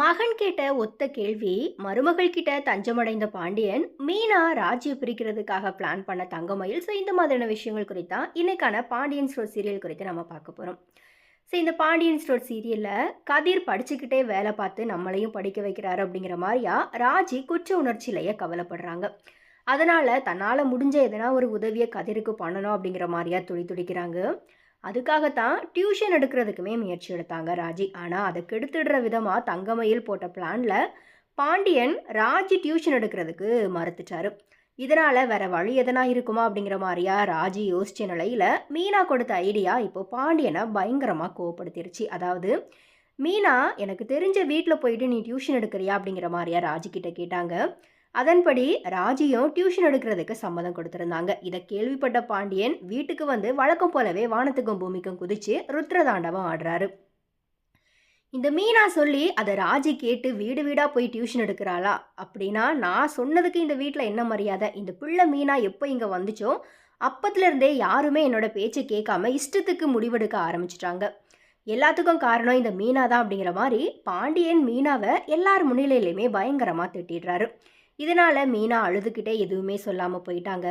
மகன் கேட்ட ஒத்த கேள்வி மருமகள் கிட்ட தஞ்சமடைந்த பாண்டியன் மீனா ராஜ்ய பிரிக்கிறதுக்காக பிளான் பண்ண தங்கமயில். ஸோ இந்த மாதிரியான விஷயங்கள் குறித்தான் இன்னைக்கான பாண்டியன் ஸ்டோர் சீரியல் குறித்து நம்ம பார்க்க போகிறோம் ஸோ இந்த பாண்டியன் ஸ்டோர் சீரியலில் கதிர் படிச்சுக்கிட்டே வேலை பார்த்து நம்மளையும் படிக்க வைக்கிறாரு அப்படிங்கிற மாதிரியா ராஜி குற்ற உணர்ச்சியிலேயே கவலைப்படுறாங்க. அதனால் தன்னால் முடிஞ்ச எதனா ஒரு உதவியை கதிருக்கு பண்ணணும் அப்படிங்கிற மாதிரியா துடி துடிக்கிறாங்க. அதுக்காகத்தான் டியூஷன் எடுக்கிறதுக்குமே முயற்சி எடுத்தாங்க ராஜி. ஆனால் அதை கெடுத்துடுற விதமாக தங்கமயில் போட்ட பிளானில் பாண்டியன் ராஜி டியூஷன் எடுக்கிறதுக்கு மறுத்துட்டாரு. இதனால் வேற வழி எதனா இருக்குமா அப்படிங்கிற மாதிரியா ராஜி யோசிச்ச நிலையில் மீனா கொடுத்த ஐடியா இப்போ பாண்டியனை பயங்கரமாக கோவப்படுத்திருச்சு. அதாவது மீனா எனக்கு தெரிஞ்ச வீட்டில் போயிட்டு நீ டியூஷன் எடுக்கிறியா? அப்படிங்கிற மாதிரியா ராஜி கிட்ட கேட்டாங்க. அதன்படி ராஜியும் டியூஷன் எடுக்கிறதுக்கு சம்மதம் கொடுத்துருந்தாங்க. இதை கேள்விப்பட்ட பாண்டியன் வீட்டுக்கு வந்து வழக்கம் போலவே வானத்துக்கும் பூமிக்கும் குதிச்சு ருத்ரதாண்டவம் ஆடுறாரு. இந்த மீனா சொல்லி அதை ராஜி கேட்டு வீடு வீடாக போய் டியூஷன் எடுக்கிறாளா? அப்படின்னா நான் சொன்னதுக்கு இந்த வீட்டில் என்ன மரியாதை? இந்த பிள்ளை மீனா எப்போ இங்கே வந்துச்சோ அப்பத்துலேருந்தே யாருமே என்னோட பேச்சை கேட்காம இஷ்டத்துக்கு முடிவெடுக்க ஆரம்பிச்சிட்டாங்க. எல்லாத்துக்கும் காரணம் இந்த மீனா தான் அப்படிங்கிற மாதிரி பாண்டியன் மீனாவை எல்லார் முன்னிலையிலையுமே பயங்கரமாக திட்டிடுறாரு. இதனால் மீனா அழுதுகிட்டே எதுவுமே சொல்லாமல் போயிட்டாங்க.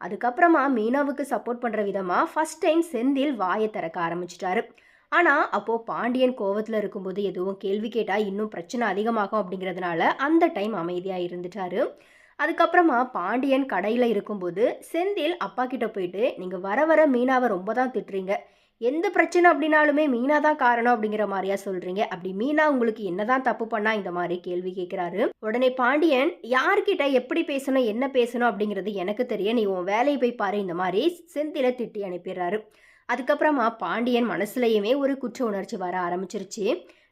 அதுக்கப்புறமா மீனாவுக்கு சப்போர்ட் பண்ணுற விதமாக ஃபஸ்ட் டைம் செந்தில் வாயை திறக்க ஆரம்பிச்சிட்டாரு. ஆனால் அப்போது பாண்டியன் கோவத்தில் இருக்கும்போது எதுவும் கேள்வி கேட்டால் இன்னும் பிரச்சனை அதிகமாகும் அப்படிங்கிறதுனால அந்த டைம் அமைதியாக இருந்துட்டாரு. அதுக்கப்புறமா பாண்டியன் கடையில் இருக்கும்போது செந்தில் அப்பா கிட்ட போயிட்டு நீங்கள் வர வர மீனாவை ரொம்ப தான் திட்டுறீங்க. எந்த பிரச்சனை அப்படின்னாலுமே மீனா தான் காரணம் அப்படிங்கிற மாதிரியா சொல்றீங்க. அப்படி மீனா உங்களுக்கு என்னதான் தப்பு பண்ணா இந்த மாதிரி கேள்வி கேட்கிறாரு. உடனே பாண்டியன் யார்கிட்ட எப்படி பேசணும் என்ன பேசணும்? அப்படிங்கிறது எனக்கு தெரிய நீ உன் வேலையை போய் பாரு இந்த மாதிரி செந்தில திட்டி அனுப்பிடுறாரு. அதுக்கப்புறமா பாண்டியன் மனசுலையுமே ஒரு குற்ற உணர்ச்சி வர ஆரம்பிச்சிருச்சு.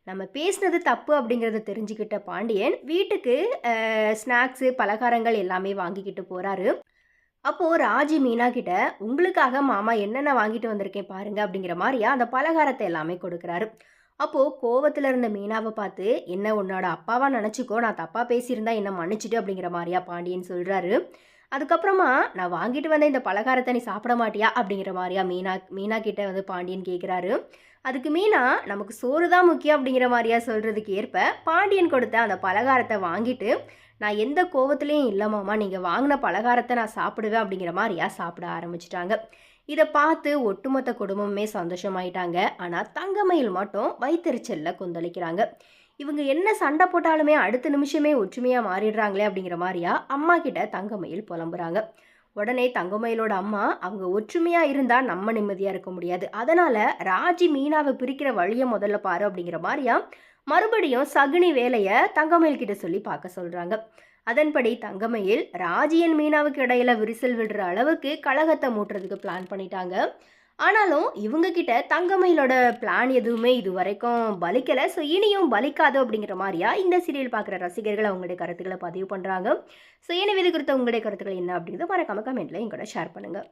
நம்ம பேசுனது தப்பு அப்படிங்கிறத தெரிஞ்சுக்கிட்ட பாண்டியன் வீட்டுக்கு ஸ்நாக்ஸு பலகாரங்கள் எல்லாமே வாங்கிக்கிட்டு போகிறாரு அப்போது ராஜி மீனா கிட்ட உங்களுக்காக மாமா என்னென்ன வாங்கிட்டு வந்திருக்கேன் பாருங்க அப்படிங்கிற மாதிரியா அந்த பலகாரத்தை எல்லாமே கொடுக்குறாரு. அப்போது கோவத்தில் இருந்த மீனாவை பார்த்து என்ன உன்னோட அப்பாவாக நினச்சிக்கோ நான் தப்பாக பேசியிருந்தா என்ன மன்னிச்சிட்டு அப்படிங்கிற மாதிரியா பாண்டியன் சொல்கிறாரு அதுக்கப்புறமா நான் வாங்கிட்டு வந்த இந்த பலகாரத்தை நீ சாப்பிட மாட்டியா? அப்படிங்கிற மாதிரியா மீனா மீனா கிட்ட வந்து பாண்டியன் கேட்குறாரு அதுக்கு மீனா நமக்கு சோறு தான் முக்கியம் அப்படிங்கிற மாதிரியா சொல்கிறதுக்கு ஏற்ப பாண்டியன் கொடுத்த அந்த பலகாரத்தை வாங்கிட்டு நான் எந்த கோவத்துலேயும் இல்லைமாம்மா நீங்கள் வாங்கின பலகாரத்தை நான் சாப்பிடுவேன் அப்படிங்கிற மாதிரியா சாப்பிட ஆரம்பிச்சிட்டாங்க. இதை பார்த்து ஒட்டுமொத்த குடும்பமே சந்தோஷமாயிட்டாங்க. ஆனால் தங்கமயில் மட்டும் வைத்தறிச்சலில் கொந்தளிக்கிறாங்க. இவங்க என்ன சண்டை போட்டாலுமே அடுத்த நிமிஷமே ஒற்றுமையாக மாறிடுறாங்களே அப்படிங்கிற மாதிரியா அம்மா கிட்ட தங்கமயில் புலம்புறாங்க. உடனே தங்கமயிலோட அம்மா அவங்க ஒற்றுமையாக இருந்தால் நம்ம நிம்மதியாக இருக்க முடியாது. அதனால் ராஜி மீனாவை பிரிக்கிற வழியை முதல்ல பாரு அப்படிங்கிற மாதிரியா மறுபடியும் சகுனி வேலையை தங்கமயில் கிட்ட சொல்லி பார்க்க சொல்கிறாங்க அதன்படி தங்கமயில் ராஜியன் மீனாவுக்கு இடையில விரிசல் விடுற அளவுக்கு கழகத்தை மூட்டுறதுக்கு பிளான் பண்ணிட்டாங்க. ஆனாலும் இவங்க கிட்ட தங்கமயிலோட பிளான் எதுவுமே இது வரைக்கும் பலிக்கலை. ஸோ இனியும் பலிக்காது அப்படிங்கிற மாதிரியா இந்த சீரியல் பார்க்குற ரசிகர்கள் அவங்களுடைய கருத்துக்களை பதிவு பண்ணுறாங்க ஸோ எனவே இது குறித்த உங்களுடைய கருத்துக்கள் என்ன அப்படிங்கிறத மறக்காம கமெண்ட்டில் எங்கூட ஷேர் பண்ணுங்கள்